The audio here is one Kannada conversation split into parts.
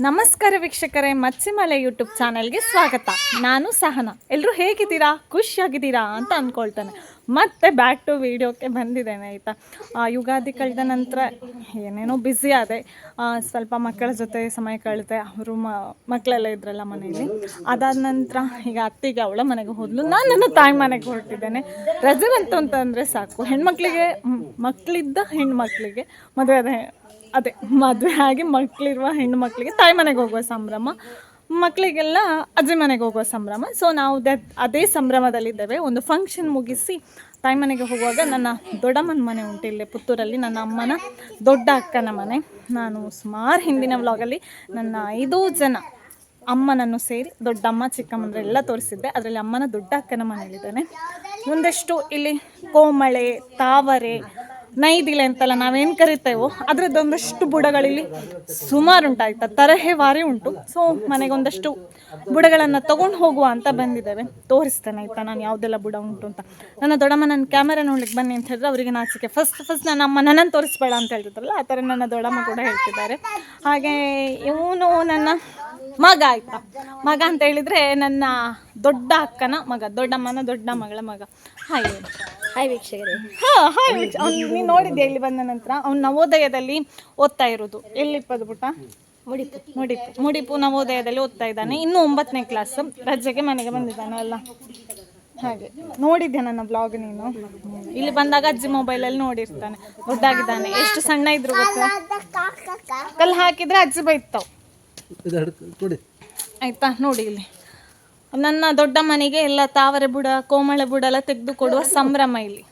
ನಮಸ್ಕಾರ ವೀಕ್ಷಕರೇ, ಮತ್ಸಿಮಲೆ ಯೂಟ್ಯೂಬ್ ಚಾನಲ್ಗೆ ಸ್ವಾಗತ. ನಾನು ಸಹನ. ಎಲ್ಲರೂ ಹೇಗಿದ್ದೀರಾ? ಖುಷಿಯಾಗಿದ್ದೀರಾ ಅಂತ ಅಂದ್ಕೊಳ್ತಾನೆ. ಮತ್ತೆ ಬ್ಯಾಕ್ ಟು ವೀಡಿಯೋಕ್ಕೆ ಬಂದಿದ್ದೇನೆ, ಆಯಿತಾ? ಯುಗಾದಿ ಕಳೆದ ನಂತರ ಏನೇನೋ ಬ್ಯುಸಿ ಆದೆ. ಸ್ವಲ್ಪ ಮಕ್ಕಳ ಜೊತೆ ಸಮಯ ಕಳೆದೆ. ಅವರು ಮಕ್ಕಳೆಲ್ಲ ಇದ್ರಲ್ಲ ಮನೆಯಲ್ಲಿ. ಅದಾದ ನಂತರ ಈಗ ಅತ್ತಿಗೆ ಅವಳ ಮನೆಗೆ ಹೋದ್ಲು. ನಾನು ನನ್ನ ತಾಯಿ ಮನೆಗೆ ಹೊರಟಿದ್ದೇನೆ. ರಜೆ ಬಂತು ಅಂತಂದರೆ ಸಾಕು. ಹೆಣ್ಮಕ್ಳಿಗೆ ಮಕ್ಕಳಿದ್ದ ಹೆಣ್ಮಕ್ಳಿಗೆ ಮದುವೆ ಹೆ- ಅದೇ, ಮದುವೆ ಆಗಿ ಮಕ್ಕಳಿರುವ ಹೆಣ್ಣು ಮಕ್ಕಳಿಗೆ ತಾಯಿ ಮನೆಗೆ ಹೋಗುವ ಸಂಭ್ರಮ. ಮಕ್ಕಳಿಗೆಲ್ಲ ಅಜ್ಜಿ ಮನೆಗೆ ಹೋಗುವ ಸಂಭ್ರಮ. ಸೊ ನಾವು ಅದೇ ಸಂಭ್ರಮದಲ್ಲಿದ್ದೇವೆ. ಒಂದು ಫಂಕ್ಷನ್ ಮುಗಿಸಿ ತಾಯಿ ಮನೆಗೆ ಹೋಗುವಾಗ ನನ್ನ ದೊಡ್ಡಮ್ಮನ ಮನೆ ಉಂಟು ಇಲ್ಲೇ ಪುತ್ತೂರಲ್ಲಿ. ನನ್ನ ಅಮ್ಮನ ದೊಡ್ಡ ಅಕ್ಕನ ಮನೆ. ನಾನು ಸುಮಾರು ಹಿಂದಿನ ವ್ಲಾಗಲ್ಲಿ ನನ್ನ ಐದು ಜನ ಅಮ್ಮನನ್ನು ಸೇರಿ ದೊಡ್ಡಮ್ಮ ಚಿಕ್ಕಮ್ಮನರೆಲ್ಲ ತೋರಿಸಿದ್ದೆ. ಅದರಲ್ಲಿ ಅಮ್ಮನ ದೊಡ್ಡ ಅಕ್ಕನ ಮನೆಯಲ್ಲಿದ್ದಾನೆ. ಒಂದಷ್ಟು ಇಲ್ಲಿ ಕೋಮಳೆ, ತಾವರೆ ನೈದಿಲೆ ಅಂತಲ್ಲ ನಾವೇನು ಕರಿತೇವೋ ಅದರದ್ದೊಂದಷ್ಟು ಬುಡಗಳಲ್ಲಿ ಸುಮಾರು ಉಂಟಾಯ್ತಾ ತರಹೇವಾರಿ ಉಂಟು. ಸೊ ಮನೆಗೆ ಒಂದಷ್ಟು ಬುಡಗಳನ್ನು ತಗೊಂಡು ಹೋಗುವ ಅಂತ ಬಂದಿದ್ದೇವೆ. ತೋರಿಸ್ತೇನೆ, ಆಯ್ತಾ ನಾನು ಯಾವುದೆಲ್ಲ ಬುಡ ಉಂಟು ಅಂತ. ನನ್ನ ದೊಡ್ಡಮ್ಮ ನನ್ನ ಕ್ಯಾಮರಾ ನೋಡ್ಲಿಕ್ಕೆ ಬನ್ನಿ ಅಂತ ಹೇಳಿದ್ರೆ, ಅವರಿಗೆ ನಾಚಿಕೆ. ಫಸ್ಟ್ ಫಸ್ಟ್ ನನ್ನ ಅಮ್ಮ ನನ್ನನ್ನು ತೋರಿಸ್ಬೇಡ ಅಂತ ಹೇಳ್ತಿದ್ರಲ್ಲ, ಆ ಥರ ನನ್ನ ದೊಡ್ಡಮ್ಮ ಕೂಡ ಹೇಳ್ತಿದ್ದಾರೆ. ಹಾಗೆ ಇವನು ನನ್ನ ಮಗ, ಆಯ್ತಾ. ಮಗ ಅಂತ ಹೇಳಿದ್ರೆ ನನ್ನ ದೊಡ್ಡ ಅಕ್ಕನ ಮಗ, ದೊಡ್ಡಮ್ಮನ ದೊಡ್ಡ ಮಗಳ ಮಗ. ಹಾಯ್ ಹಾಯ್ ವೀಕ್ಷಕರೇ. ಹಾ ಹಾಯ್ ಅವ್ನು ನೀನು ನೋಡಿದ್ದೆ ಇಲ್ಲಿ ಬಂದ ನಂತರ? ಅವ್ನು ನವೋದಯದಲ್ಲಿ ಓದ್ತಾ ಇರೋದು. ಎಲ್ಲಿಪ್ಪದು ಪುಟ ಮುಡಿಪು. ಮುಡಿಪು. ಮುಡಿಪು ನವೋದಯದಲ್ಲಿ ಓದ್ತಾ ಇದ್ದಾನೆ. ಇನ್ನು ಒಂಬತ್ತನೇ ಕ್ಲಾಸ್ ರಜೆಗೆ ಮನೆಗೆ ಬಂದಿದ್ದಾನೆ ಅಲ್ಲ. ಹಾಗೆ. ನೋಡಿದ್ದೆ ನನ್ನ ಬ್ಲಾಗ್ ನೀನು? ಇಲ್ಲಿ ಬಂದಾಗ ಅಜ್ಜಿ ಮೊಬೈಲಲ್ಲಿ ನೋಡಿರ್ತಾನೆ. ದೊಡ್ಡಾಗಿದ್ದಾನೆ. ಎಷ್ಟು ಸಣ್ಣ ಇದ್ರು ಗೊತ್ತಾ? ಕಲ್ಲು ಹಾಕಿದ್ರೆ ಅಜ್ಜಿ ಬೈತಾವ್. ಆಯ್ತಾ? ನೋಡಿ ಇಲ್ಲಿ. ನನ್ನ ದೊಡ್ಡ ಮನೆಗೆ ಎಲ್ಲ ತಾವರೆ ಬುಡ, ಕೋಮಳೆ ಬುಡ ಎಲ್ಲ ತೆಗೆದು ಕೊಡುವ ಸಂಭ್ರಮ ಇಲ್ಲಿ.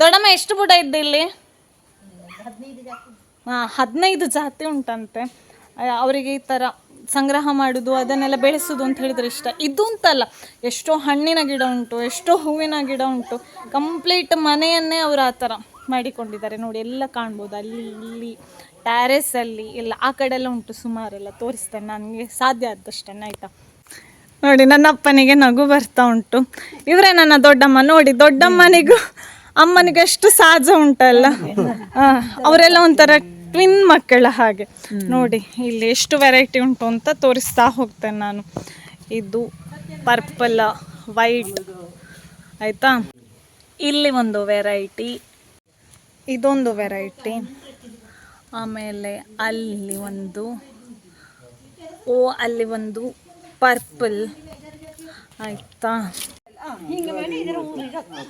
ದೊಡ್ಡಮ್ಮ, ಎಷ್ಟು ಬುಡ ಇದ್ದೆ ಇಲ್ಲಿ? ಹಾಂ, ಹದಿನೈದು ಜಾತಿ ಉಂಟಂತೆ. ಅವರಿಗೆ ಈ ಥರ ಸಂಗ್ರಹ ಮಾಡುದು, ಅದನ್ನೆಲ್ಲ ಬೆಳೆಸೋದು ಅಂತ ಹೇಳಿದ್ರೆ ಇಷ್ಟ. ಇದು ಅಂತಲ್ಲ, ಎಷ್ಟೋ ಹಣ್ಣಿನ ಗಿಡ ಉಂಟು, ಎಷ್ಟೋ ಹೂವಿನ ಗಿಡ ಉಂಟು. ಕಂಪ್ಲೀಟ್ ಮನೆಯನ್ನೇ ಅವರು ಆ ಥರ ಮಾಡಿಕೊಂಡಿದ್ದಾರೆ. ನೋಡಿ, ಎಲ್ಲ ಕಾಣ್ಬೋದು. ಅಲ್ಲಿ, ಇಲ್ಲಿ ಟ್ಯಾರೆಸಲ್ಲಿ ಎಲ್ಲ ಆ ಕಡೆ ಎಲ್ಲ ಉಂಟು ಸುಮಾರೆಲ್ಲ. ತೋರಿಸ್ತೇನೆ, ನನಗೆ ಸಾಧ್ಯ ಆದಷ್ಟೇ ಆಯಿತಾ? ನೋಡಿ ನನ್ನ ಅಪ್ಪನಿಗೆ ನಗು ಬರ್ತಾ ಉಂಟು. ಇವರೇ ನನ್ನ ದೊಡ್ಡಮ್ಮ. ನೋಡಿ, ದೊಡ್ಡಮ್ಮನಿಗೂ ಅಮ್ಮನಿಗೆ ಎಷ್ಟು ಸಾಜ ಉಂಟಲ್ಲ. ಅವರೆಲ್ಲ ಒಂಥರ ಟ್ವಿನ್ ಮಕ್ಕಳ ಹಾಗೆ. ನೋಡಿ, ಇಲ್ಲಿ ಎಷ್ಟು ವೆರೈಟಿ ಉಂಟು ಅಂತ ತೋರಿಸ್ತಾ ಹೋಗ್ತೇನೆ ನಾನು. ಇದು ಪರ್ಪಲ್ ವೈಟ್ ಆಯಿತಾ? ಇಲ್ಲಿ ಒಂದು ವೆರೈಟಿ ಇದೊಂದು ವೆರೈಟಿ ಆಮೇಲೆ ಅಲ್ಲಿ ಒಂದು, ಓ, ಅಲ್ಲಿ ಒಂದು ಪರ್ಪಲ್. ಆಯ್ತಾ?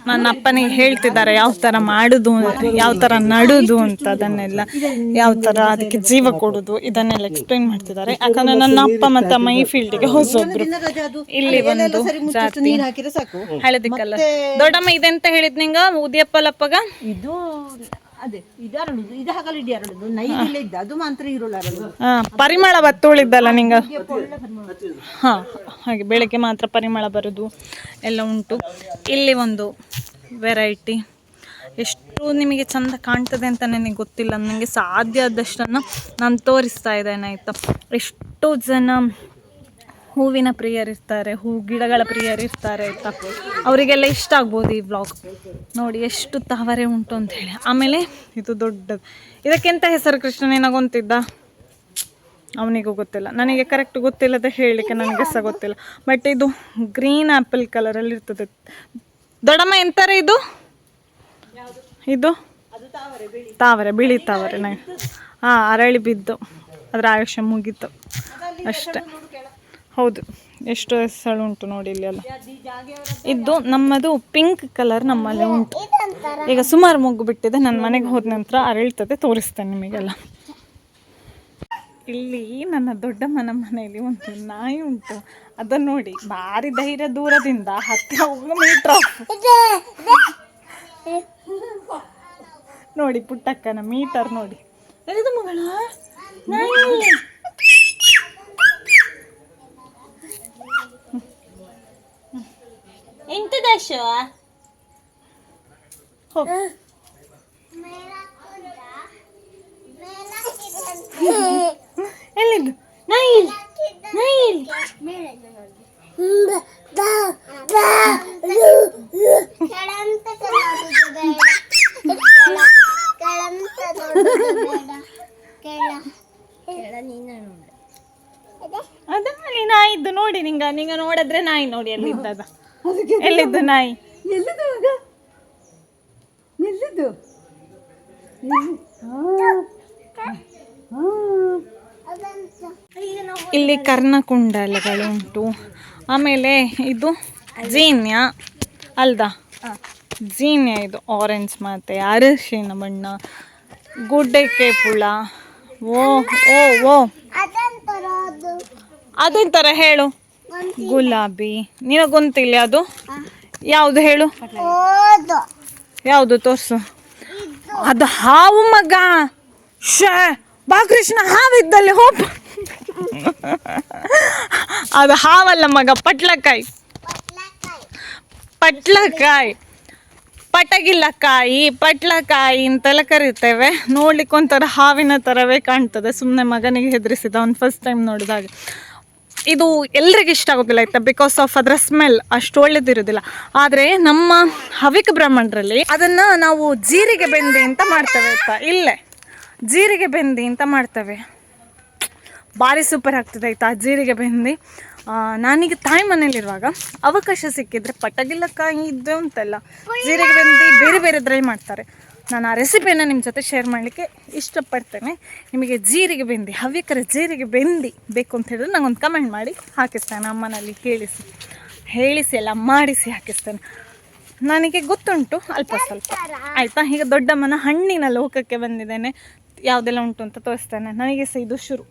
ನನ್ನ ಅಪ್ಪನಿಗೆ ಹೇಳ್ತಿದ್ದಾರೆ ಯಾವ ತರ ಮಾಡುದು ಯಾವ ತರ ನಡುದು ಅಂತ ಅದನ್ನೆಲ್ಲ ಯಾವ ತರ ಅದಕ್ಕೆ ಜೀವ ಕೊಡುದು ಇದನ್ನೆಲ್ಲ ಎಕ್ಸ್ಪ್ಲೈನ್ ಮಾಡ್ತಿದ್ದಾರೆ. ಯಾಕಂದ್ರೆ ನನ್ನ ಅಪ್ಪ ಮತ್ತು ಅಮ್ಮ ಈ ಫೀಲ್ಡಿಗೆ ಹೊಸೊಬ್ರು. ಇಲ್ಲಿ ಒಂದು ಜಾತಿ. ಹಳದಿ ಕಲರ್ ದೊಡ್ಡಮ್ಮ ಇದೆಂತ ಹೇಳಿದ್ ನಿಂಗ ಉದಿಯಪ್ಪಲಪ್ಪಗ ಇದು ಅದೇ ಇದು ಅರಳುದು ಇದು ಹಗಲು ಇಡೀ ಅರಳುದು ನೈದಿಲ್ಲ ಇದ್ದ ಅದು ಮಾತ್ರ ಈರುಳ್ಳಿ ಅರಳುದು. ಹಾ ಪರಿಮಳ ಬತ್ತುಳಿದ್ದಲ್ಲ ನಿಂಗ? ಹಾ ಹಾಗೆ ಬೆಳಗ್ಗೆ ಮಾತ್ರ ಪರಿಮಳ ಬರೋದು ಎಲ್ಲ ಉಂಟು. ಇಲ್ಲಿ ಒಂದು ವೆರೈಟಿ ಎಷ್ಟು ನಿಮಗೆ ಚಂದ ಕಾಣ್ತದೆ ಅಂತ ನನಗೆ ಗೊತ್ತಿಲ್ಲ ನನಗೆ ಸಾಧ್ಯ ಆದಷ್ಟನ್ನು ನಾನು ತೋರಿಸ್ತಾ ಇದ್ದೇನೆ ಆಯಿತಾ? ಎಷ್ಟು ಜನ ಹೂವಿನ ಪ್ರಿಯರಿರ್ತಾರೆ ಹೂ ಗಿಡಗಳ ಪ್ರಿಯರಿರ್ತಾರೆ ಆಯಿತಾ ಅವರಿಗೆಲ್ಲ ಇಷ್ಟ ಆಗ್ಬೋದು ಈ ಬ್ಲಾಗ್ ನೋಡಿ ಎಷ್ಟು ತಾವರೆ ಉಂಟು ಅಂತ ಹೇಳಿ. ಆಮೇಲೆ ಇದು ದೊಡ್ಡದು. ಇದಕ್ಕೆಂತ ಹೆಸರು ಕೃಷ್ಣನೇನಾಗೊಂತಿದ್ದ ಅವನಿಗೂ ಗೊತ್ತಿಲ್ಲ. ನನಗೆ ಕರೆಕ್ಟ್ ಗೊತ್ತಿಲ್ಲದೆ ಹೇಳಲಿಕ್ಕೆ ನನಗೆ ಸಹ ಗೊತ್ತಿಲ್ಲ. ಬಟ್ ಇದು ಗ್ರೀನ್ ಆ್ಯಪಲ್ ಕಲರಲ್ಲಿ ಇರ್ತದೆ. ದೊಡ್ಡಮ್ಮ, ಎಂತಾರೆ ಇದು? ಇದು? ತಾವರೆ, ಬಿಳಿ ತಾವರೆ. ನಾ ಹಾಂ, ಅರಳಿ ಬಿದ್ದು. ಅದರ ಆಯುಷ್ಯ ಮುಗೀತು. ಅಷ್ಟೆ. ಹೌದು ಎಷ್ಟು ಹೆಸಳು ಉಂಟು ನೋಡಿ ಇಲ್ಲಿ ಎಲ್ಲ. ಇದು ನಮ್ಮದು ಪಿಂಕ್ ಕಲರ್ ನಮ್ಮಲ್ಲಿ ಉಂಟು. ಈಗ ಸುಮಾರು ಮೊಗ್ಗು ಬಿಟ್ಟಿದೆ ನನ್ನ ಮನೆಗೆ ಹೋದ ನಂತರ ಅರಳ್ತದೆ ತೋರಿಸ್ತೇನೆ ನಿಮಗೆಲ್ಲ. ಇಲ್ಲಿ ನನ್ನ ದೊಡ್ಡಮ್ಮನ ಮನೆಯಲ್ಲಿ ಒಂದು ನಾಯಿ ಉಂಟು. ಅದನ್ನು ನೋಡಿ ಭಾರಿ ಧೈರ್ಯ ದೂರದಿಂದ ಹತ್ತಿರ ಹೋಗೋ ಮೀಟ್ರ್ ನೋಡಿ ಪುಟ್ಟಕ್ಕನ ಮೀಟರ್ ನೋಡಿ. ಮಗಳ? ನಾಯಿ. ಎಂತದ ಶೋ ಹೋಗು ಎಲ್ಲಿದ್ದು ನೈಲ್. ನೈಲ್. ಕೆಳ ನೀನು ಅದ ನೀ ನಾಯಿದ್ದು ನೋಡಿ ನಿಂಗ. ನಿಂಗ ನೋಡಿದ್ರೆ ನಾಯಿ ನೋಡಿ ಎಲ್ಲಿದ್ದದ ಎಲ್ಲಿದ್ದು? ನಾಯಿ? ಎಲ್ಲಿದ್ದು ಮಗ ಎಲ್ಲಿದ್ದು? ಇಲ್ಲಿ ಕರ್ಣಕುಂಡಲಗಳುಂಟು ಆಮೇಲೆ ಇದು ಜೀನ್ಯ ಅಲ್ದ? ಜೀನ್ಯ ಇದು ಆರೆಂಜ್ ಮತ್ತೆ ಅರಶಿನ ಬಣ್ಣ. ಗುಡ್ಡೆಕ್ಕೆ ಪುಳ. ಓ ಓ ಓ. ಅದೊಂಥರ ಹೇಳು. ಗುಲಾಬಿ. ನಿನಗೊಂತಿಲ್ಲ ಅದು? ಯಾವುದು ಹೇಳು? ಯಾವುದು ತೋರ್ಸು. ಅದು ಹಾವು ಮಗ. ಶೇ ಬಾ ಕೃಷ್ಣ ಹಾವಿದ್ದಲ್ಲಿ ಹೋಪ್ ಅದು ಹಾವಲ್ಲ ಮಗ ಪಟ್ಲಕಾಯಿ. ಪಟ್ಲಕಾಯಿ. ಪಟಗಿಲ್ಲಕಾಯಿ ಪಟ್ಲಕಾಯಿ ಅಂತೆಲ್ಲ ಕರಿತೇವೆ. ನೋಡ್ಲಿಕ್ಕೆ ಒಂಥರ ಹಾವಿನ ಥರವೇ ಕಾಣ್ತದೆ. ಸುಮ್ಮನೆ ಮಗನಿಗೆ ಹೆದರಿಸಿದ ಅವ್ನು ಫಸ್ಟ್ ಟೈಮ್ ನೋಡಿದಾಗ. ಇದು ಎಲ್ರಿಗೂ ಇಷ್ಟ ಆಗೋದಿಲ್ಲ ಆಯ್ತಾ? ಬಿಕಾಸ್ ಆಫ್ ಅದರ ಸ್ಮೆಲ್ ಅಷ್ಟು ಒಳ್ಳೇದಿರೋದಿಲ್ಲ ಆದರೆ ನಮ್ಮ ಹವಿಕ ಬ್ರಾಹ್ಮಣರಲ್ಲಿ ಅದನ್ನು ನಾವು ಜೀರಿಗೆ ಬೆಂದಿ ಅಂತ ಮಾಡ್ತೇವೆ ಆಯ್ತಾ? ಇಲ್ಲೇ. ಜೀರಿಗೆ ಬೆಂದಿ ಅಂತ ಮಾಡ್ತೇವೆ. ಭಾರಿ ಸೂಪರ್ ಆಗ್ತದೆ ಆಯ್ತಾ ಜೀರಿಗೆ ಬೆಂದಿ. ನಾನೀಗ ತಾಯಿ ಮನೇಲಿರುವಾಗ ಅವಕಾಶ ಸಿಕ್ಕಿದ್ರೆ ಪಟಗಿಲ್ಲಕಾಯಿ ಇದ್ದು ಅಂತಲ್ಲ ಜೀರಿಗೆ ಬೆಂದಿ ಬೇರೆ ಬೇರೆದ್ರಲ್ಲಿ ಮಾಡ್ತಾರೆ. ನಾನು ಆ ರೆಸಿಪಿಯನ್ನು ನಿಮ್ಮ ಜೊತೆ ಶೇರ್ ಮಾಡಲಿಕ್ಕೆ ಇಷ್ಟಪಡ್ತೇನೆ. ನಿಮಗೆ ಜೀರಿಗೆ ಬೆಂದಿ ಹವ್ಯಕರ ಜೀರಿಗೆ ಬೆಂದಿ ಬೇಕು ಅಂತ ಹೇಳಿದ್ರೆ ನಂಗೊಂದು ಕಮೆಂಟ್ ಮಾಡಿ ಹಾಕಿಸ್ತೇನೆ. ಅಮ್ಮನಲ್ಲಿ ಕೇಳಿಸಿ ಹೇಳಿಸಿ ಎಲ್ಲ ಮಾಡಿಸಿ ಹಾಕಿಸ್ತೇನೆ. ನನಗೆ ಗೊತ್ತುಂಟು ಅಲ್ಪ ಸ್ವಲ್ಪ. ಆಯಿತಾ? ಈಗ ದೊಡ್ಡಮ್ಮನ ಹಣ್ಣಿನ ಲೋಕಕ್ಕೆ ಬಂದಿದ್ದೇನೆ. ಯಾವುದೆಲ್ಲ ಉಂಟು ಅಂತ ತೋರಿಸ್ತೇನೆ. ನನಗೆ ಸಹ ಇದು ಶುರು.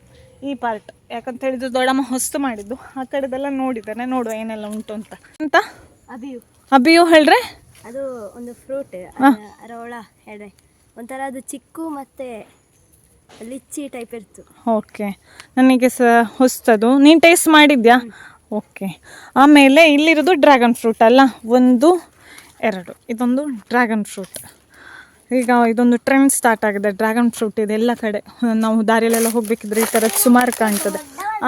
ಈ ಪಾರ್ಟ್ ಯಾಕಂತ ಹೇಳಿದ್ರು ದೊಡ್ಡಮ್ಮ ಹೊಸ್ತು ಮಾಡಿದ್ದು. ಆ ಕಡೆದೆಲ್ಲ ನೋಡಿದ್ದೇನೆ. ನೋಡುವ ಏನೆಲ್ಲ ಉಂಟು ಅಂತ. ಅಂತ? ಅಭಿಯು. ಅಭಿಯು ಹೇಳ್ರೆ? ಅದು ಒಂದು ಫ್ರೂಟ್ ಒಳ ಎಡೆ. ಒಂಥರ ಅದು ಚಿಕ್ಕು ಮತ್ತೆ ಲಿಚ್ಚಿ ಟೈಪ್ ಇರ್ತು. ಓಕೆ ನನಗೆ ಸಹ ಹೊಸ್ತದು. ನೀನು ಟೇಸ್ಟ್ ಮಾಡಿದ್ಯಾ? ಓಕೆ ಆಮೇಲೆ ಇಲ್ಲಿರೋದು ಡ್ರ್ಯಾಗನ್ ಫ್ರೂಟ್ ಅಲ್ಲ? ಒಂದು ಎರಡು. ಇದೊಂದು ಡ್ರ್ಯಾಗನ್ ಫ್ರೂಟ್ ಈಗ ಇದೊಂದು ಟ್ರೆಂಡ್ ಸ್ಟಾರ್ಟ್ ಆಗಿದೆ. ಡ್ರ್ಯಾಗನ್ ಫ್ರೂಟ್ ಇದೆಲ್ಲ ಕಡೆ. ನಾವು ದಾರಿಯಲ್ಲೆಲ್ಲ ಹೋಗ್ಬೇಕಿದ್ರೆ ಈ ಥರ ಸುಮಾರು ಕಾಣ್ತದೆ.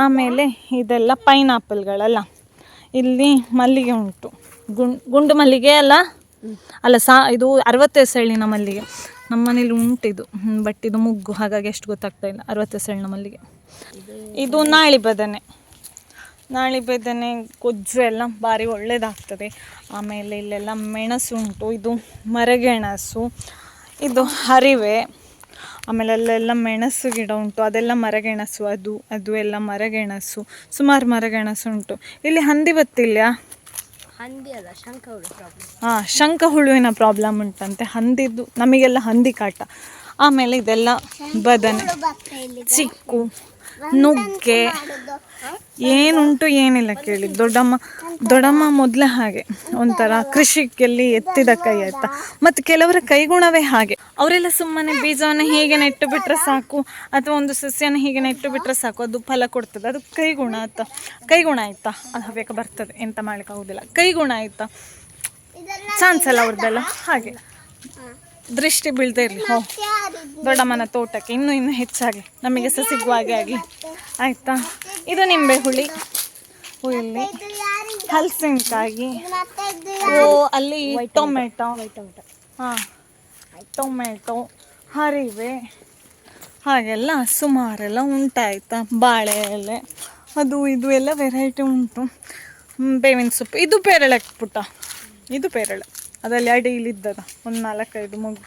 ಆಮೇಲೆ ಇದೆಲ್ಲ ಪೈನಾಪಲ್ಗಳಲ್ಲ ಇಲ್ಲಿ ಮಲ್ಲಿಗೆ ಉಂಟು. ಗುಂಡ್ ಗುಂಡು ಮಲ್ಲಿಗೆ ಅಲ್ಲ? ಅಲ್ಲ, ಸಾ, ಇದು ಅರವತ್ತೇ ಸೆಳ್ಳಿನ ಮಲ್ಲಿಗೆ ನಮ್ಮ ಮನೇಲಿ ಉಂಟಿದು ಬಟ್ ಇದು ಮುಗ್ಗು. ಹಾಗಾಗಿ ಎಷ್ಟು ಗೊತ್ತಾಗ್ತಾ ಇಲ್ಲ. ಅರವತ್ತೇ ಸೆಳ್ಳಿನ ಮಲ್ಲಿಗೆ ಇದು ನಾಳಿ ಬದನೆ. ನಾಳಿ ಬದನೆ ಗೊಜ್ಜು ಎಲ್ಲ ಭಾರಿ ಒಳ್ಳೆಯದಾಗ್ತದೆ ಆಮೇಲೆ ಇಲ್ಲೆಲ್ಲ ಮೆಣಸು ಉಂಟು. ಇದು ಮರಗೆಣಸು. ಇದು ಹರಿವೆ. ಆಮೇಲೆ ಅಲ್ಲೆಲ್ಲ ಮೆಣಸು ಗಿಡ ಉಂಟು. ಅದೆಲ್ಲ ಮರಗೆಣಸು. ಅದು ಅದು ಎಲ್ಲ ಮರಗೆಣಸು. ಸುಮಾರು ಮರಗೆಣಸು ಉಂಟು. ಇಲ್ಲಿ ಹಂದಿ ಬತ್ತಿಲ್ಲ ಹಾಂ ಶಂಖ ಹುಳುವಿನ ಪ್ರಾಬ್ಲಮ್ ಉಂಟಂತೆ. ಹಂದಿದ್ದು ನಮಗೆಲ್ಲ ಹಂದಿ ಕಾಟ. ಆಮೇಲೆ ಇದೆಲ್ಲ ಬದನೆ. ಚಿಕ್ಕು. ನುಗ್ಗೆ. ಏನುಂಟು ಏನಿಲ್ಲ ಕೇಳಿ. ದೊಡ್ಡಮ್ಮ ದೊಡ್ಡಮ್ಮ ಮೊದಲ ಹಾಗೆ. ಒಂಥರ ಕೃಷಿಯಲ್ಲಿ ಎತ್ತಿದ ಕೈ ಆಯ್ತಾ ಮತ್ತು ಕೆಲವರ ಕೈಗುಣವೇ ಹಾಗೆ. ಅವರೆಲ್ಲ ಸುಮ್ಮನೆ ಬೀಜವನ್ನು ಹೀಗೆ ನೆಟ್ಟು ಬಿಟ್ಟರೆ ಸಾಕು. ಅಥವಾ ಒಂದು ಸಸ್ಯನ ಹೀಗೆ ನೆಟ್ಟು ಬಿಟ್ಟರೆ ಸಾಕು. ಅದು ಫಲ ಕೊಡ್ತದೆ. ಅದು ಕೈಗುಣ ಆಯ್ತಾ? ಕೈಗುಣ ಆಯ್ತಾ? ಅದು ಹವ್ಯಕ ಬರ್ತದೆ. ಎಂತ ಮಾಡ್ಲಿಕ್ಕೆ ಆಗೋದಿಲ್ಲ. ಕೈಗುಣ ಆಯ್ತಾ? ಚಾನ್ಸ್ ಅಲ್ಲ ಅವ್ರದ್ದೆಲ್ಲ ಹಾಗೆ. ದೃಷ್ಟಿ ಬೀಳ್ತಾ ಇರಲಿ. ಹೋ. ದೊಡ್ಡಮ್ಮನ ತೋಟಕ್ಕೆ. ಇನ್ನೂ ಇನ್ನೂ ಹೆಚ್ಚಾಗಿ. ನಮಗೆ ಸಹ ಸಿಗುವ ಹಾಗೆ ಆಗಲಿ. ಆಯಿತಾ? ಇದು ನಿಂಬೆ ಹುಳಿ. ಹುಳಿ. ಹಲಸಿನಕಾಯಿ. ಓ ಅಲ್ಲಿ ಟೊಮೆಟೊ. ಹಾಂ. ಟೊಮೆಟೊ ಹರಿವೆ. ಹಾಗೆಲ್ಲ ಸುಮಾರೆಲ್ಲ ಉಂಟಾಯ್ತಾ? ಬಾಳೆ ಎಲೆ. ಅದು ಇದು ಎಲ್ಲ ವೆರೈಟಿ ಉಂಟು. ಬೇವಿನ ಸೊಪ್ಪು. ಇದು ಪೇರಳೆ ಪುಟ್ಟ. ಇದು ಪೇರಳೆ. ಅದರಲ್ಲಿ ಅಡಿಲಿದ್ದದ ಒಂದು ನಾಲ್ಕೈದು ಮಗು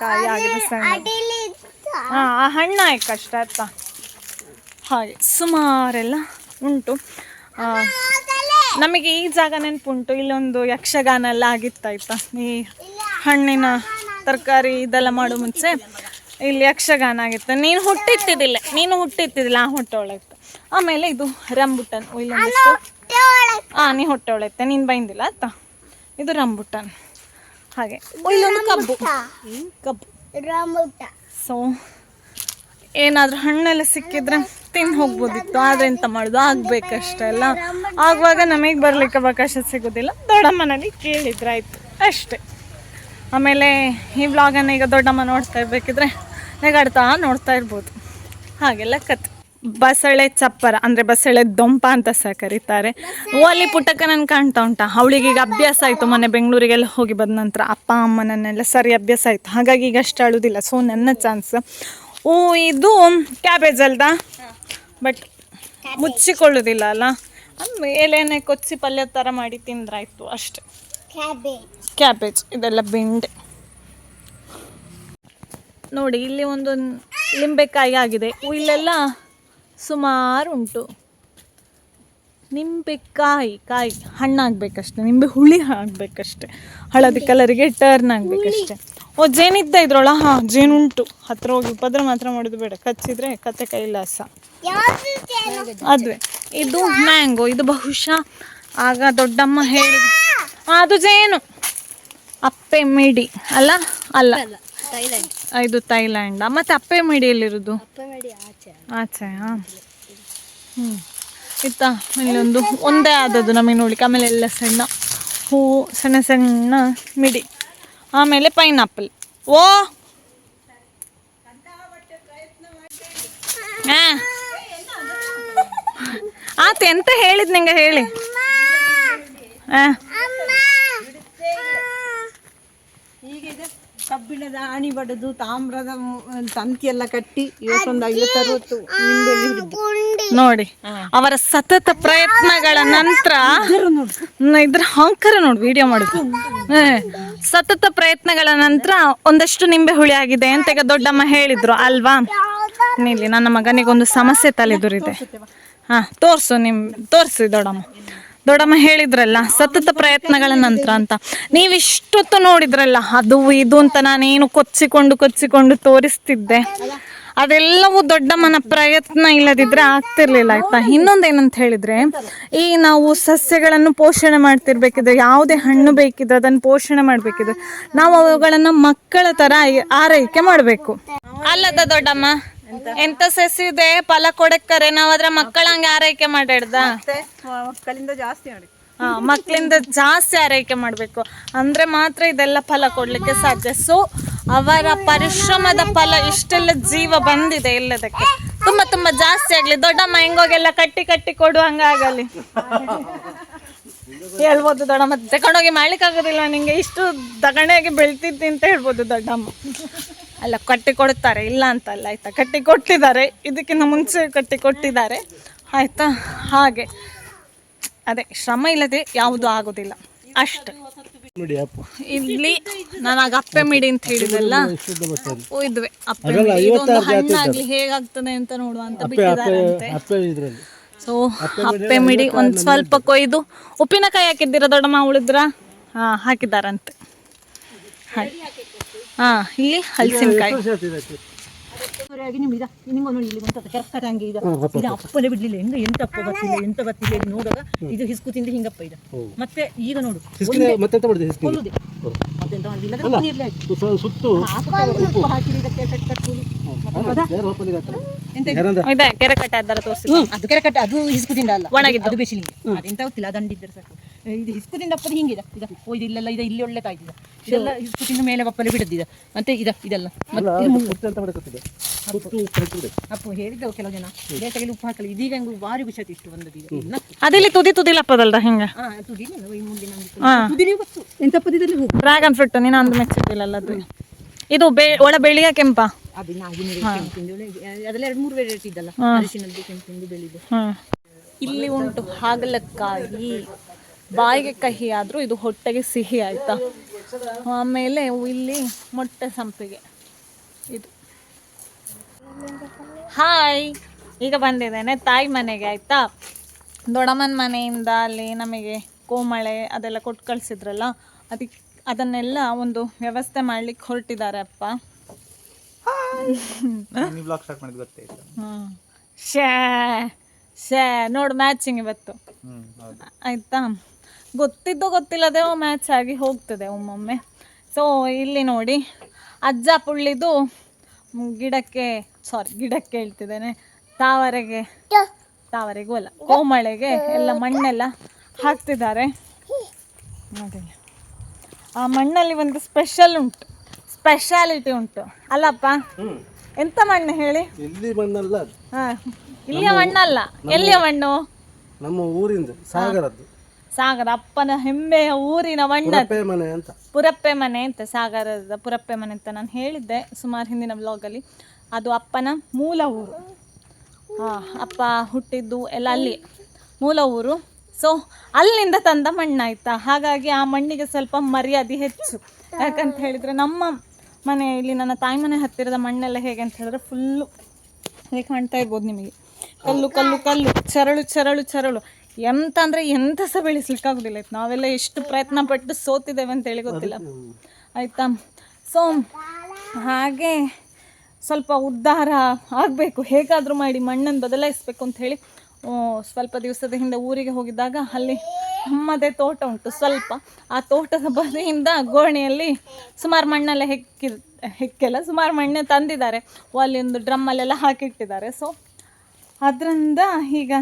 ಕಾಯಿ ಆಗಿದೆ ಸಣ್ಣ. ಹಾಂ ಆ ಹಣ್ಣು ಅಷ್ಟೇ ಆಯ್ತಾ ಹಾಗೆ ಸುಮಾರೆಲ್ಲ ಉಂಟು. ನಮಗೆ ಈ ಜಾಗ ನೆನಪುಂಟು. ಇಲ್ಲೊಂದು ಯಕ್ಷಗಾನ ಎಲ್ಲ ಆಗಿತ್ತಾಯ್ತಾ ಈ ಹಣ್ಣಿನ ತರಕಾರಿ ಇದೆಲ್ಲ ಮಾಡೋ ಮುಂಚೆ. ಇಲ್ಲಿ ಯಕ್ಷಗಾನ ಆಗಿತ್ತು. ನೀನು ಹುಟ್ಟಿತ್ತಿದ್ದಿಲ್ಲ. ನೀನು ಹುಟ್ಟಿತ್ತಿದ್ದಿಲ್ಲ. ಆ ಹೊಟ್ಟೆ ಒಳಗಿತ್ತು ಆಮೇಲೆ ಇದು ರಂಬುಟನ್. ಇಲ್ಲೊಂದಿಷ್ಟು. ಹಾಂ ನೀ ಹೊಟ್ಟೆ ಒಳಗೆ ನೀನು ಬೈಂದಿಲ್ಲ ಆಯ್ತಾ? ಇದು ರಂಬುಟನ್. ಹಾಗೆ. ಇಲ್ಲೊಂದು ಕಬ್ಬು. ಕಬ್ಬು. ಸೊ ಏನಾದರೂ ಹಣ್ಣೆಲ್ಲ ಸಿಕ್ಕಿದ್ರೆ ತಿಂದು ಹೋಗ್ಬೋದಿತ್ತು. ಆದರೆ ಎಂತ ಮಾಡೋದು? ಆಗ್ಬೇಕಷ್ಟೇ ಅಲ್ಲ. ಆಗುವಾಗ ನಮಗೆ ಬರಲಿಕ್ಕೆ ಅವಕಾಶ ಸಿಗೋದಿಲ್ಲ. ದೊಡ್ಡಮ್ಮನಲ್ಲಿ ಕೇಳಿದ್ರಾಯ್ತು. ಅಷ್ಟೇ. ಆಮೇಲೆ ಈ ವ್ಲಾಗನ್ನು ಈಗ ದೊಡ್ಡಮ್ಮ ನೋಡ್ತಾ ಇರ್ಬೇಕಿದ್ರೆ ನೆಗಾಡ್ತಾ ನೋಡ್ತಾ ಇರ್ಬೋದು. ಹಾಗೆಲ್ಲ ಕತೆ ಬಸಳೆ ಚಪ್ಪರ ಅಂದರೆ ಬಸಳೆ ದೊಂಪ ಅಂತ ಸಹ ಕರೀತಾರೆ. ಅಲ್ಲಿ ಪುಟ್ಟಕ್ಕ ನನ್ಗೆ ಕಾಣ್ತಾ ಉಂಟಾ. ಅವಳಿಗೆ ಈಗ ಅಭ್ಯಾಸ ಆಯಿತು. ಮೊನ್ನೆ ಬೆಂಗಳೂರಿಗೆಲ್ಲ ಹೋಗಿ ಬಂದ ನಂತರ ಅಪ್ಪ ಅಮ್ಮನನ್ನೆಲ್ಲ ಸರಿ ಅಭ್ಯಾಸ ಆಯಿತು. ಹಾಗಾಗಿ ಈಗ ಅಷ್ಟು ಅಳುದಿಲ್ಲ. ಸೊ ನನ್ನ ಚಾನ್ಸ್ ಓ ಇದು ಕ್ಯಾಬೇಜ್ ಅಲ್ದಾ ಬಟ್ ಮುಚ್ಚಿಕೊಳ್ಳೋದಿಲ್ಲ ಅಲ್ಲ? ಎಲೆನೆ ಮೇಲೇನೆ ಕೊಚ್ಚಿ ಪಲ್ಯ ಥರ ಮಾಡಿ ತಿಂದ್ರಾಯ್ತು ಅಷ್ಟೆ. ಕ್ಯಾಬೇಜ್ ಇದೆಲ್ಲ ಬೆಂಡೆ. ನೋಡಿ ಇಲ್ಲಿ ಒಂದು ಲಿಂಬೆಕಾಯಿ ಆಗಿದೆ. ಇಲ್ಲೆಲ್ಲ ಸುಮಾರು ಉಂಟು ನಿಂಬೆ ಕಾಯಿ ಹಣ್ಣಾಗಬೇಕಷ್ಟೆ ನಿಂಬೆ ಹುಳಿ ಆಗಬೇಕಷ್ಟೆ ಹಳದಿ ಕಲರಿಗೆ ಟರ್ನ್ ಆಗಬೇಕಷ್ಟೆ. ಓ ಜೇನಿದ್ದ ಇದ್ರೊಳ ಹಾಂ ಜೇನುಂಟು. ಹತ್ರ ಹೋಗಿ ಉಪದ್ರ ಮಾತ್ರ ಮಾಡೋದು ಬೇಡ ಕಚ್ಚಿದ್ರೆ ಕತೆ ಕೈಲಾಸ. ಅದುವೆ. ಇದು ಮ್ಯಾಂಗೋ ಇದು ಬಹುಶಃ ಆಗ ದೊಡ್ಡಮ್ಮ ಹೇಳಿದ. ಹಾಂ ಅದು ಜೇನು. ಅಪ್ಪೆ ಮಿಡಿ. ಅಲ್ಲ? ಅಲ್ಲ. ಇದು ತೈಲ್ಯಾಂಡ್ ಮತ್ತೆ ಅಪ್ಪೆ ಮಿಡಿಯಲ್ಲಿರೋದು? ಆಚೆ ಆಚೆ. ಹಾಂ. ಹ್ಞೂ ಇತ್ತಾ ಇಲ್ಲೊಂದು ಒಂದೇ ಆದದ್ದು ನಮಗೆ ನೋಡ್ಲಿಕ್ಕೆ ಆಮೇಲೆ ಎಲ್ಲ ಸಣ್ಣ ಹೂ ಸಣ್ಣ ಸಣ್ಣ ಮಿಡಿ ಆಮೇಲೆ ಪೈನಾಪಲ್. ಓ! ಹಾಂ. ಆತ ಎಂತ ಹೇಳಿದ್ ನಿಂಗೆ ಹೇಳಿ? ಹಾಂ ಈಗ ಇದೆ ಕಬ್ಬಿಣದ ಆಣಿ ಬಡದು ತಾಮ್ರದ ತಂತಿ ಎಲ್ಲ ಕಟ್ಟಿ ಇವತ್ತೊಂದು ಐವತ್ತು ಅರವತ್ತು ನಿಂಬೆಹಣ್ಣು ಹಿಡಿದು. ನೋಡಿ ಅವರ ಸತತ ಪ್ರಯತ್ನಗಳ ನಂತರ ಇದ್ರ ಹಂಕರ ನೋಡಿ ವಿಡಿಯೋ ಮಾಡುದು. ಹೇ. ಸತತ ಪ್ರಯತ್ನಗಳ ನಂತರ ಒಂದಷ್ಟು ನಿಂಬೆ ಹುಳಿ ಆಗಿದೆ ಅಂತ ಈಗ ದೊಡ್ಡಮ್ಮ ಹೇಳಿದ್ರು ಅಲ್ವಾ? ನಿಲ್ಲಿ ನನ್ನ ಮಗನಿಗೊಂದು ಸಮಸ್ಯೆ ತಲೆದುರಿದೆ. ಹಾ ತೋರ್ಸು ನಿಮ್ ತೋರ್ಸಿ ದೊಡ್ಡಮ್ಮ. ದೊಡ್ಡಮ್ಮ ಹೇಳಿದ್ರಲ್ಲ, ಸತತ ಪ್ರಯತ್ನಗಳ ನಂತರ ಅಂತ. ನೀವಿಷ್ಟೊತ್ತು ನೋಡಿದ್ರಲ್ಲ, ಅದು ಇದು ಅಂತ ನಾನೇನು ಕೊಚ್ಚಿಕೊಂಡು ಕೊಚ್ಚಿಕೊಂಡು ತೋರಿಸ್ತಿದ್ದೆ. ಅದೆಲ್ಲವೂ ದೊಡ್ಡಮ್ಮನ ಪ್ರಯತ್ನ ಇಲ್ಲದಿದ್ರೆ ಆಗ್ತಿರ್ಲಿಲ್ಲ, ಆಯ್ತಾ? ಇನ್ನೊಂದೇನಂತ ಹೇಳಿದ್ರೆ, ಈ ನಾವು ಸಸ್ಯಗಳನ್ನು ಪೋಷಣೆ ಮಾಡ್ತಿರ್ಬೇಕಿದ್ರೆ, ಯಾವುದೇ ಹಣ್ಣು ಬೇಕಿದ್ರೆ ಅದನ್ನು ಪೋಷಣೆ ಮಾಡ್ಬೇಕಿದ್ರೆ, ನಾವು ಅವುಗಳನ್ನ ಮಕ್ಕಳ ತರ ಆರೈಕೆ ಮಾಡಬೇಕು. ಅಲ್ಲದ ದೊಡ್ಡಮ್ಮ ಎಂತ? ಸಸಿ ಇದೆ? ಫಲ ಕೊಡಕ್ಕರೆ. ನಾವಾದ್ರೆ ಅದ್ರ ಮಕ್ಕಳಂಗೆ ಆರೈಕೆ ಮಾಡಿಡ್ದ ಮತ್ತೆ? ಮಕ್ಕಳಿಂದ ಜಾಸ್ತಿ ಮಾಡಿ ಹಾ ಮಕ್ಕಳಿಂದ ಜಾಸ್ತಿ ಆರೈಕೆ ಮಾಡಬೇಕು. ಅಂದ್ರೆ ಮಾತ್ರ ಇದೆಲ್ಲ ಫಲ ಕೊಡ್ಲಿಕ್ಕೆ ಸಾಧ್ಯ. ಸೊ ಅವರ ಪರಿಶ್ರಮದ ಫಲ ಇಷ್ಟೆಲ್ಲ ಜೀವ ಬಂದಿದೆ ಎಲ್ಲದಕ್ಕೆ. ತುಂಬಾ ತುಂಬಾ ಜಾಸ್ತಿ ಆಗ್ಲಿ. ದೊಡ್ಡಮ್ಮ ಹೆಂಗೋಗೆಲ್ಲ ಕಟ್ಟಿ ಕಟ್ಟಿ ಕೊಡುವಂಗಾಗಲಿ ಹೇಳ್ಬೋದು ದೊಡ್ಡಮ್ಮ. ತಗೊಂಡೋಗಿ ಮಾಡ್ಲಿಕ್ಕಾಗೋದಿಲ್ಲ ನಿಂಗೆ. ಇಷ್ಟು ದಗಣೆಯಾಗಿ ಬೆಳ್ತಿದ್ದಿ ಅಂತ ಹೇಳ್ಬೋದು ದೊಡ್ಡಮ್ಮ. ಅಲ್ಲ ಕಟ್ಟಿ ಕೊಡ್ತಾರೆ ಇಲ್ಲ ಅಂತಲ್ಲ ಆಯ್ತಾ? ಕಟ್ಟಿ ಕೊಟ್ಟಿದ್ದಾರೆ ಇದಕ್ಕಿಂತ ಮುಂಚೆ ಕಟ್ಟಿ ಕೊಟ್ಟಿದ್ದಾರೆ ಆಯ್ತಾ? ಹಾಗೆ. ಅದೇ ಶ್ರಮ ಇಲ್ಲದೆ ಯಾವುದು ಆಗೋದಿಲ್ಲ. ಅಷ್ಟು. ಇಲ್ಲಿ ನಾನು ಆಗ ಅಪ್ಪೆ ಮಿಡಿ ಅಂತ ಹೇಳಿದಲ್ಲ. ಇದ್ವಿ. ಅಪ್ಪೆ ಇದೊಂದು ಹಣ್ಣಾಗ್ಲಿ ಹೇಗಾಗ್ತದೆ ಅಂತ ನೋಡುವ ಅಂತ ಸೊ ಅಪ್ಪೆ ಮಿಡಿ ಒಂದ್ ಸ್ವಲ್ಪ ಕೊಯ್ದು. ಉಪ್ಪಿನಕಾಯಿ ಹಾಕಿದ್ದೀರಾ ದೊಡ್ಡಮ್ಮ ಉಳಿದ್ರ ಹಾ ಹಾಕಿದಾರಂತೆ ಹಾಗೆ. ಹಾ ಇಲ್ಲಿ ಹಲಸಿನಕಾಯಿ. ನಿಮ್ಗೆ ಇದ? ನಿಮ್ಗೆ ನೋಡಿ ಇಲ್ಲಿ ಬಂತ ಕೆರ್ಕಟ ಹಂಗೆ ಇದೆ? ಇದು ಅಪ್ಪನೇ ಬಿಡ್ಲಿಲ್ಲ. ಹೆಂಗ ಎಂತ ಅಪ್ಪ ಗೊತ್ತಿಲ್ಲ ಎಂತ ಗೊತ್ತಿಲ್ಲ ಇದು ನೋಡುವಾಗ. ಇದು ಹಿಸ್ಕು ತಿಂದು ಹಿಂಗಪ್ಪ ಇದೆ. ಮತ್ತೆ ಈಗ ನೋಡು ಮತ್ತೆ ಮತ್ತೆಂತ ಮಾಡಿದೆ ಕೊಲ್ಲುದೆ. ಮತ್ತೆಂತ ಮಾಡಿಲ್ಲ ಇಲ್ಲದ್ರೆ ನೀರ್ಲೆ ಆಯ್ತು. ಸುತ್ತು ಹಾಕುತ್ತೇವೆ, ಹಾಕಿ. ಇದಕ್ಕೆ ಕಟ್ ಕಟ್ಬೋದು. ಯಾರು ಒಪ್ಪಲಿಗೆ ಆಗ್ತದೆ ಎಂತ ಯಾರಂದ? ಇದೆ ಕೆರೆ ಕಟ್ಟೆ ಅದಾರ ತೋರಿಸಿ ಅದು ಕೆರೆಕಟ್ಟ ಅದು ಹಿಸ್ಕುದಿಂದ ಅಲ್ಲ. ಒಣಗಿದ್ದು. ಅದು ಬೇಸಿಲಿಂಗ ಅದೆಂತ ಗೊತ್ತಿಲ್ಲ ದಂಡಿದ್ದರೆ ಸಾಕು. ಇದು ಹಿಸ್ಕು ಅಪ್ಪದ ಹಿಂಗಿದೆ. ಇದು ಓ ಇಲ್ಲೆಲ್ಲ ಇದೆ ಇಲ್ಲಿ ಒಳ್ಳೆ ಕಾಯ್ದಿದೆ ಇದೆಲ್ಲ ಹಿಸ್ಕುದಿಂದ ಮೇಲೆ ಬಪ್ಪಲೆ ಬಿಡದಿದೆ. ಮತ್ತೆ ಇದ ಇದೆಲ್ಲ. ಅಪ್ಪು. ಹೇಳಿದ್ದವು ಕೆಲವು ಜನ. ಬೇಕಾಗಿ ಉಪ್ಪು ಹಾಕಲಿ ಇದೀಗ ಹೆಂಗೆ ಭಾರಿ ವಿಷಯ ಇಷ್ಟು ಬಂದದ್ದು ಈಗ. ಅದಿಲ್ಲಿ ತುದಿ ತುದಿಲಪ್ಪದಲ್ದ ಹಿಂಗ? ಹೆಂಗ ತುದಿ ಮುಂದಿನ ಹಾ ತುದಿಲಿ ಗೊತ್ತು. ಎಂತ ಹೋಗು. ಡ್ರ್ಯಾಗನ್ ಫ್ರೂಟ್ ನೀನು ಅಂದ ಮೆಚ್ಚಿದ್ದಿಲ್ಲಲ್ಲ ಅದು. ಇದು ಬೇ ಒಳ ಬೆಳಿಗ್ಗೆ ಕೆಂಪ. ಅದು ನಾಗಿನ ಕೆಂಪಿಂದು. ಅದೆಲ್ಲ ಎರಡು ಮೂರು ವೆರೈಟಿ ಇದ್ದಲ್ಲ ಅರಿಶಿನದ್ದು ಕೆಂಪಿಂದು ಬೆಳಿದು ಇಲ್ಲಿ ಉಂಟು ಹಾಗಲಕ್ಕಾಗಿ ಬಾಯಿಗೆ ಕಹಿ ಆದ್ರೂ ಇದು ಹೊಟ್ಟೆಗೆ ಸಿಹಿ ಆಯ್ತಾ? ಆಮೇಲೆ ಇಲ್ಲಿ ಮೊಟ್ಟೆ ಸಂಪಿಗೆ. ಇದು. ಹಾಯ್ ಈಗ ಬಂದಿದ್ದೇನೆ ತಾಯಿ ಮನೆಗೆ ಆಯ್ತಾ? ದೊಡ್ಡಮ್ಮನ ಮನೆಯಿಂದ ಅಲ್ಲಿ ನಮಗೆ ಕೋಮಳೆ ಅದೆಲ್ಲ ಕೊಟ್ಟು ಕಳಿಸಿದ್ರಲ್ಲ ಅದಕ್ಕೆ ಅದನ್ನೆಲ್ಲ ಒಂದು ವ್ಯವಸ್ಥೆ ಮಾಡ್ಲಿಕ್ಕೆ ಹೊರಟಿದ್ದಾರೆ ಅಪ್ಪ. ಶ್ಯಾ ಶ್ಯಾ ನೋಡು ಮ್ಯಾಚಿಂಗ್ ಇವತ್ತು. ಆಯ್ತಾ? ಗೊತ್ತಿದ್ದೋ ಗೊತ್ತಿಲ್ಲದೆ ಮ್ಯಾಚ್ ಆಗಿ ಹೋಗ್ತದೆ ಒಮ್ಮೊಮ್ಮೆ. ಸೊ ಇಲ್ಲಿ ನೋಡಿ ಅಜ್ಜ ಪುಳ್ಳಿದು ಗಿಡಕ್ಕೆ ಸಾರಿ ಗಿಡಕ್ಕೆ ಹೇಳ್ತಿದ್ದೇನೆ ತಾವರೆಗೆ ತಾವರೆಗೂ ಅಲ್ಲ ಕೋಮಳೆಗೆ ಎಲ್ಲ ಮಣ್ಣೆಲ್ಲ ಹಾಕ್ತಿದ್ದಾರೆ. ನೋಡಿ. ಆ ಮಣ್ಣಲ್ಲಿ ಒಂದು ಸ್ಪೆಷಲ್ ಉಂಟು ಸ್ಪೆಷಾಲಿಟಿ ಉಂಟು. ಅಲ್ಲಪ್ಪ ಎಂತ ಮಣ್ಣು ಹೇಳಿ? ಇಲ್ಲಿ ಮಣ್ಣಲ್ಲ ಹಾ ಇಲ್ಲಿಯ ಮಣ್ಣಲ್ಲ ಎಲ್ಲಿಯ ಮಣ್ಣು? ನಮ್ಮ ಊರಿಂದ ಸಾಗರದ್ದು. ಸಾಗರ ಅಪ್ಪನ ಹೆಮ್ಮೆಯ ಊರಿನ ಮನೆ ಅಂತ. ಪುರಪ್ಪೆ ಮನೆ ಅಂತ ಸಾಗರದ ಪುರಪ್ಪೆ ಮನೆ ಅಂತ ನಾನು ಹೇಳಿದ್ದೆ ಸುಮಾರು ಹಿಂದಿನ ವ್ಲಾಗಲ್ಲಿ ಅದು ಅಪ್ಪನ ಮೂಲ ಊರು. ಅಪ್ಪ ಹುಟ್ಟಿದ್ದು ಎಲ್ಲ ಅಲ್ಲಿ ಮೂಲ ಊರು. ಸೊ ಅಲ್ಲಿಂದ ತಂದ ಮಣ್ಣಾಯ್ತಾ? ಹಾಗಾಗಿ ಆ ಮಣ್ಣಿಗೆ ಸ್ವಲ್ಪ ಮರ್ಯಾದೆ ಹೆಚ್ಚು. ಯಾಕಂತ ಹೇಳಿದ್ರೆ ನಮ್ಮ ಮನೆ ಇಲ್ಲಿ ನನ್ನ ತಾಯಿ ಮನೆ ಹತ್ತಿರದ ಮಣ್ಣೆಲ್ಲ ಹೇಗೆ ಅಂತ ಹೇಳಿದ್ರೆ ಫುಲ್ಲು ಹೇಗೆ ಕಾಣ್ತಾ ಇರ್ಬೋದು ನಿಮಗೆ. ಕಲ್ಲು ಕಲ್ಲು ಕಲ್ಲು ಚರಳು ಚರಳು ಚರಳು. ಎಂತ ಅಂದರೆ ಎಂತ ಸಹ ಬೆಳೆಸ್ಲಿಕ್ಕಾಗೋದಿಲ್ಲ ಆಯ್ತು ನಾವೆಲ್ಲ ಎಷ್ಟು ಪ್ರಯತ್ನ ಪಟ್ಟು ಸೋತಿದ್ದೇವೆ ಅಂತೇಳಿ ಗೊತ್ತಿಲ್ಲ. ಆಯಿತಾ? ಸೊ ಹಾಗೆ ಸ್ವಲ್ಪ ಉದ್ಧಾರ ಆಗಬೇಕು. ಹೇಗಾದರೂ ಮಾಡಿ ಮಣ್ಣನ್ನು ಬದಲಾಯಿಸಬೇಕು ಅಂತ ಹೇಳಿ ಸ್ವಲ್ಪ ದಿವಸದ ಹಿಂದೆ ಊರಿಗೆ ಹೋಗಿದ್ದಾಗ ಅಲ್ಲಿ ನಮ್ಮದೇ ತೋಟ ಉಂಟು ಸ್ವಲ್ಪ. ಆ ತೋಟದ ಬದಿಯಿಂದ ಗೋಣಿಯಲ್ಲಿ ಸುಮಾರು ಮಣ್ಣೆಲ್ಲ ಹೆಕ್ಕಿ ಹೆಕ್ಕೆಲ್ಲ ಸುಮಾರು ಮಣ್ಣೆ ತಂದಿದ್ದಾರೆ. ಅಲ್ಲಿ ಒಂದು ಡ್ರಮ್ಮಲ್ಲೆಲ್ಲ ಹಾಕಿಟ್ಟಿದ್ದಾರೆ. ಸೊ ಅದರಿಂದ ಈಗ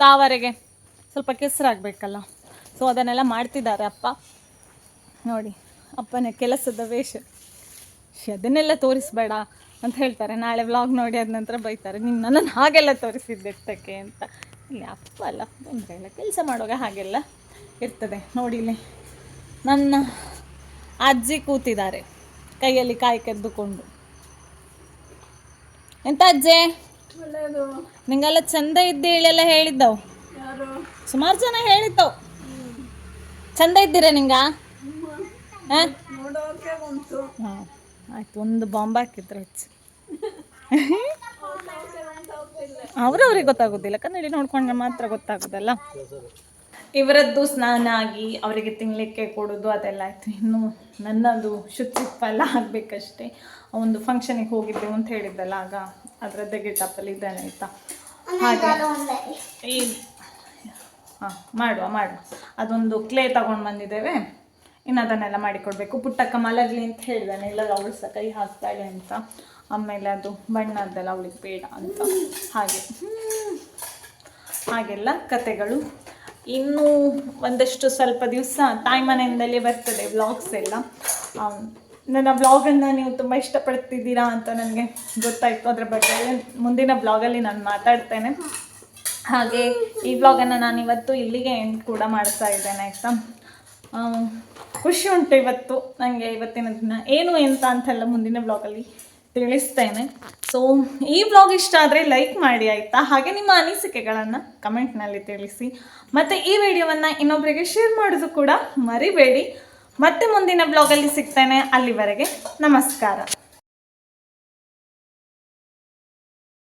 ತಾವರೆಗೆ ಸ್ವಲ್ಪ ಕೆಸರಾಗಬೇಕಲ್ಲ. ಸೊ ಅದನ್ನೆಲ್ಲ ಮಾಡ್ತಿದ್ದಾರೆ ಅಪ್ಪ. ನೋಡಿ, ಅಪ್ಪನ ಕೆಲಸದ ವೇಷ. ಅದನ್ನೆಲ್ಲ ತೋರಿಸ್ಬೇಡ ಅಂತ ಹೇಳ್ತಾರೆ. ನಾಳೆ ವ್ಲಾಗ್ ನೋಡಿ ಆದ ನಂತರ ಬೈತಾರೆ. ನೀನು ನನ್ನನ್ನು ಹಾಗೆಲ್ಲ ತೋರಿಸಿದ್ದೆಟ್ಟಕ್ಕೆ ಅಂತ. ಇಲ್ಲಿ ಅಪ್ಪ ಅಲ್ಲ ತೊಂದರೆ ಇಲ್ಲ, ಕೆಲಸ ಮಾಡುವಾಗ ಹಾಗೆಲ್ಲ ಇರ್ತದೆ. ನೋಡಿ ಇಲ್ಲಿ, ನನ್ನ ಅಜ್ಜಿ ಕೂತಿದ್ದಾರೆ. ಕೈಯಲ್ಲಿ ಕಾಯಿ ಕೆದ್ದುಕೊಂಡು. ಎಂತ ಅಜ್ಜೆ? ನಿಂಗೆಲ್ಲ ಚಂದ ಇದ್ದೇಳೆಲ್ಲ ಹೇಳಿದ್ದವು. ಸುಮಾರು ಜನ ಹೇಳಿದ್ದವು. ಚಂದ ಇದ್ದೀರಾ ನಿಂಗ? ಹಾಂ? ಹಾಂ ಆಯ್ತು ಒಂದು ಬಾಂಬ್ ಹಾಕಿದ್ರೆ ಹೆಚ್ಚು. ಅವ್ರವ್ರಿಗೆ ಗೊತ್ತಾಗೋದಿಲ್ಲ ಕನ್ನಡಿ ನೋಡ್ಕೊಂಡ್ರೆ ಮಾತ್ರ ಗೊತ್ತಾಗೋದಲ್ಲ. ಇವರದ್ದು ಸ್ನಾನ ಆಗಿ ಅವರಿಗೆ ತಿನ್ನಲಿಕ್ಕೆ ಕೊಡೋದು ಅದೆಲ್ಲ ಆಯ್ತು. ಇನ್ನು ನನ್ನದು ಶುಚಿತ್ವ ಎಲ್ಲ ಆಗಬೇಕಷ್ಟೇ. ಒಂದು ಫಂಕ್ಷನಿಗೆ ಹೋಗಿದ್ದೆವು ಅಂತ ಹೇಳಿದ್ದಲ್ಲ ಆಗ ಅದರದ್ದೇ ಗೆಟಪ್ಪಲ್ಲಿ ಇದ್ದಾನೆ ಆಯಿತಾ. ಹಾಗೆ ಈ ಹಾಂ, ಮಾಡುವ ಮಾಡುವ. ಅದೊಂದು ಕ್ಲೇ ತಗೊಂಡು ಬಂದಿದ್ದೇವೆ. ಇನ್ನು ಅದನ್ನೆಲ್ಲ ಮಾಡಿಕೊಡ್ಬೇಕು. ಪುಟ್ಟಕ್ಕ ಮಲಗಲಿ ಅಂತ ಹೇಳಿದಾನೆ. ಇಲ್ಲ ಅವಳು ಸಹ ಕೈ ಹಾಕ್ತಾಳೆ ಅಂತ. ಆಮೇಲೆ ಅದು ಬಣ್ಣದ್ದೆಲ್ಲ ಅವಳಿಗೆ ಬೇಡ ಅಂತ. ಹಾಗೆ. ಹಾಗೆಲ್ಲ ಕತೆಗಳು ಇನ್ನೂ ಒಂದಷ್ಟು ಸ್ವಲ್ಪ ದಿವಸ ತಾಯಿ ಮನೆಯಿಂದಲೇ ಬರ್ತದೆ ವ್ಲಾಗ್ಸ್ ಎಲ್ಲ. ನನ್ನ ವ್ಲಾಗನ್ನು ನೀವು ತುಂಬ ಇಷ್ಟಪಡ್ತಿದ್ದೀರಾ ಅಂತ ನನಗೆ ಗೊತ್ತಾಯಿತು. ಅದರ ಬಗ್ಗೆ ಮುಂದಿನ ಬ್ಲಾಗಲ್ಲಿ ನಾನು ಮಾತಾಡ್ತೇನೆ. ಹಾಗೆ ಈ ವ್ಲಾಗನ್ನು ನಾನು ಇವತ್ತು ಇಲ್ಲಿಗೆ ಎಂಡ್ ಕೂಡ ಮಾಡ್ತಾ ಇದ್ದೇನೆ, ಆಯಿತಾ? ಖುಷಿ ಉಂಟು ಇವತ್ತು. ನನಗೆ ಇವತ್ತಿನ ದಿನ ಏನು ಎಂತ ಅಂತೆಲ್ಲ ಮುಂದಿನ ಬ್ಲಾಗಲ್ಲಿ ತಿಳಿಸ್ತೇನೆ. ಸೊ ಈ ಬ್ಲಾಗ್ ಇಷ್ಟ ಆದರೆ ಲೈಕ್ ಮಾಡಿ, ಆಯಿತಾ? ಹಾಗೆ ನಿಮ್ಮ ಅನಿಸಿಕೆಗಳನ್ನು ಕಮೆಂಟ್ನಲ್ಲಿ ತಿಳಿಸಿ. ಮತ್ತು ಈ ವಿಡಿಯೋವನ್ನು ಇನ್ನೊಬ್ಬರಿಗೆ ಶೇರ್ ಮಾಡೋದು ಕೂಡ ಮರಿಬೇಡಿ. ಮತ್ತೆ ಮುಂದಿನ ಬ್ಲಾಗಲ್ಲಿ ಸಿಗ್ತೇನೆ. ಅಲ್ಲಿವರೆಗೆ ನಮಸ್ಕಾರ.